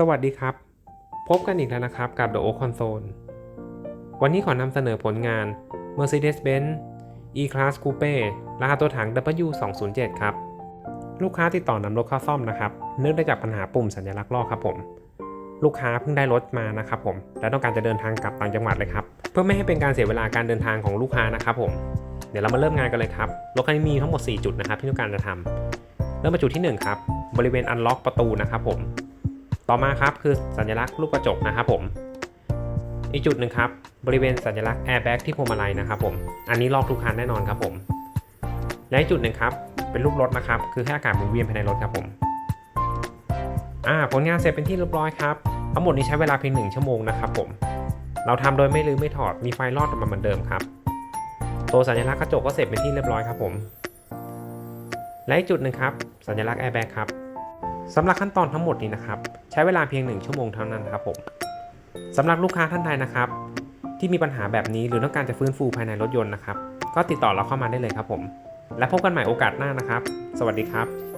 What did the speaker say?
สวัสดีครับ พบกันอีกแล้วนะครับกับ The Oak Console วันนี้ขอนำเสนอผลงาน Mercedes-Benz E-Class Coupe รหัสตัวถัง W207 ครับ ลูกค้าติดต่อนำรถเข้าซ่อมนะครับ เนื่องจากปัญหาปุ่มสัญลักษณ์ลอกครับผม ลูกค้าเพิ่งได้รถมานะครับผม และต้องการจะเดินทางกลับต่างจังหวัดเลยครับ เพื่อไม่ให้เป็นการเสียเวลาการเดินทางของลูกค้านะครับผม เดี๋ยวเรามาเริ่มงานกันเลยครับ รถคันนี้มีทั้งหมด 4 จุดนะครับที่ต้องการจะทำเริ่มมาจุดที่ 1 ครับ บริเวณอันล็อกประตูนะครับผม ต่อมาครับคือสัญลักษณ์ลูกกระจกนะครับผมอีกจุดหนึ่งครับบริเวณสัญลักษณ์แอร์แบ็กที่พวงมาลัยนะครับผมอันนี้ลอกทุกคันแน่นอนครับผมและอีจุดหนึ่งครับเป็นรูปรถนะครับคือให้อากาศหมุนเวียนภายในรถครับผมอ่าผลงานเสร็จเป็นที่เรียบร้อยครับทั้งหมดนี้ใช้เวลาเพียงหนึ่งชั่วโมงนะครับผมเราทำโดยไม่ลืมไม่ถอดมีไฟลอดออกมาเหมือนเดิมครับ ตัวสัญลักษณ์กระจกก็เสร็จเป็นที่เรียบร้อยครับผม และอีกจุดหนึ่งครับสัญลักษณ์แอร์แบ็กครับ สำหรับขั้นตอนทั้งหมดนี้นะครับ ใช้เวลาเพียง 1 ชั่วโมงเท่านั้นครับผมสำหรับลูกค้าท่านใดนะครับ ที่มีปัญหาแบบนี้หรือต้องการจะฟื้นฟูภายในรถยนต์นะครับ ก็ติดต่อเราเข้ามาได้เลยครับผม และพบกันใหม่โอกาสหน้านะครับ สวัสดีครับ